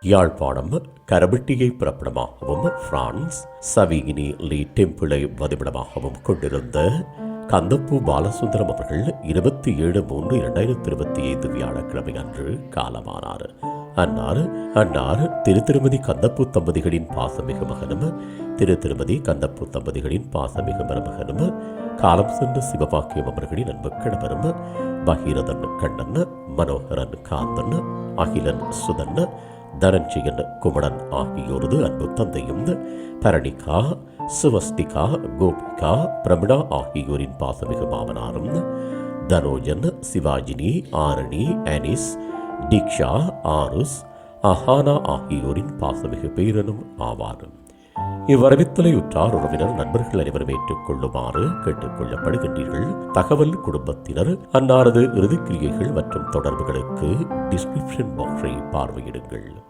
Yazhpanam கரபட்டியை பிறப்பிடமாகவும் France சவிகினி லீ டெம்பிளை வதிவிடமாகவும் கொண்டிருந்த கந்தப்பூ பாலசுந்தரம் அவர்கள் இருபத்தி ஏழு மூன்று இரண்டாயிரத்தி இருபத்தி ஐந்து வியாழக்கிழமை அன்று காலமானார். அன்னார் அன்னார் திரு திருமதி கந்தப்பூ தம்பதிகளின் பாசமிகு மகனும் திரு திருமதி கந்தப்பூ தம்பதிகளின் பாசமிகு மருமகனும் காலம் சென்ற சிவபாக்கியம் அவர்களின் அன்பு கணவரும் பகீரதன் கண்ணன் மனோகரன் காந்தன் அகிலன் சுதன் தனஞ்சயன் குமணன் ஆகியோரது அன்பு தந்தையும் பரணிகா சுவஸ்திகா கோபிகா பிரமிடா ஆகியோரின் பாசமிகு மாமனாரும் தனோஜன் சிவாஜினி ஆரணி அனிஸ் டிக்ஷா ஆருஸ் அஹானா ஆகியோரின் பாசமிகு பேரனும் ஆவார். இவ்வரவித்தலை உற்றார் உறவினர் நண்பர்கள் அனைவரும் ஏற்றுக்கொள்ளுமாறு கேட்டுக்கொள்ளப்படுகின்றீர்கள். தகவல் குடும்பத்தினர் அன்னாரது இறுதிக்கிரியைகள் மற்றும் தொடர்புகளுக்கு டிஸ்கிரிப்ஷன் பாக்ஸை பார்வையிடுங்கள்.